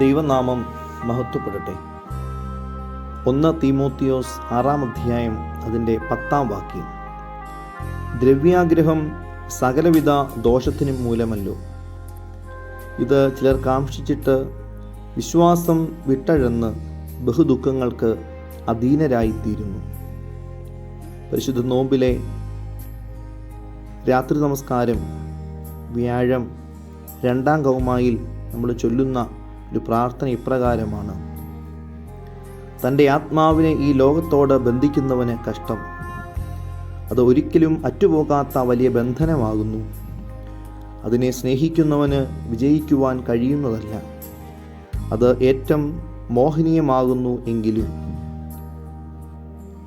ദൈവനാമം മഹത്വപ്പെടട്ടെ. ഒന്ന് തീമോത്തിയോസ് ആറാം അധ്യായം അതിന്റെ പത്താം വാക്യം. ദ്രവ്യാഗ്രഹം സകലവിധ ദോഷത്തിനും മൂലമല്ലോ. ഇത് ചിലർ കാക്ഷിച്ചിട്ട് വിശ്വാസം വിട്ടഴന്ന് ബഹുദുഃഖങ്ങൾക്ക് അധീനരായിത്തീരുന്നു. പരിശുദ്ധ നോമ്പിലെ രാത്രി നമസ്കാരം വ്യാഴം രണ്ടാം കൗമായിൽ നമ്മൾ ചൊല്ലുന്ന ഒരു പ്രാർത്ഥന ഇപ്രകാരമാണ്. തന്റെ ആത്മാവിനെ ഈ ലോകത്തോട് ബന്ധിക്കുന്നവന് കഷ്ടം. അത് ഒരിക്കലും അറ്റുപോകാത്ത വലിയ ബന്ധനമാകുന്നു. അതിനെ സ്നേഹിക്കുന്നവന് വിജയിക്കുവാൻ കഴിയുന്നതല്ല. അത് ഏറ്റവും മോഹനീയമാകുന്നു എങ്കിലും.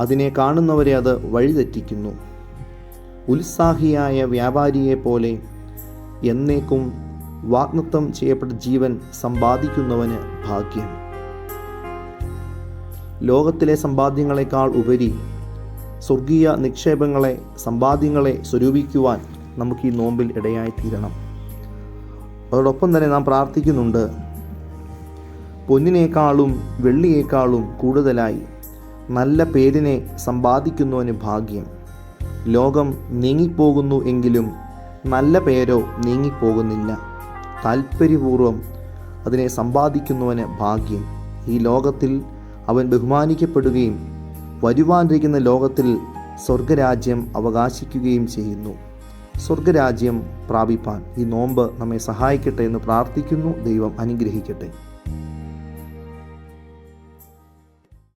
അതിനെ കാണുന്നവരെ അത് വഴിതെറ്റിക്കുന്നു. ഉത്സാഹിയായ വ്യാപാരിയെ പോലെ എന്നേക്കും വാഗ്നത്വം ചെയ്യപ്പെട്ട ജീവൻ സമ്പാദിക്കുന്നവന് ഭാഗ്യം. ലോകത്തിലെ സമ്പാദ്യങ്ങളെക്കാൾ ഉപരി സ്വർഗീയ നിക്ഷേപങ്ങളെ സമ്പാദ്യങ്ങളെ സ്വരൂപിക്കുവാൻ നമുക്ക് ഈ നോമ്പിൽ ഇടയായിത്തീരണം. അതോടൊപ്പം തന്നെ നാം പ്രാർത്ഥിക്കുന്നുണ്ട് പൊന്നിനേക്കാളും വെള്ളിയേക്കാളും കൂടുതലായി നല്ല പേരിനെ സമ്പാദിക്കുന്നവന് ഭാഗ്യം. ലോകം നീങ്ങിപ്പോകുന്നു എങ്കിലും നല്ല പേരോ നീങ്ങിപ്പോകുന്നില്ല. താൽപ്പര്യപൂർവം അതിനെ സമ്പാദിക്കുന്നവന് ഭാഗ്യം. ഈ ലോകത്തിൽ അവൻ ബഹുമാനിക്കപ്പെടുകയും വരുവാനിരിക്കുന്ന ലോകത്തിൽ സ്വർഗരാജ്യം അവകാശിക്കുകയും ചെയ്യുന്നു. സ്വർഗരാജ്യം പ്രാപിപ്പാൻ ഈ നോമ്പ് നമ്മെ സഹായിക്കട്ടെ എന്ന് പ്രാർത്ഥിക്കുന്നു. ദൈവം അനുഗ്രഹിക്കട്ടെ.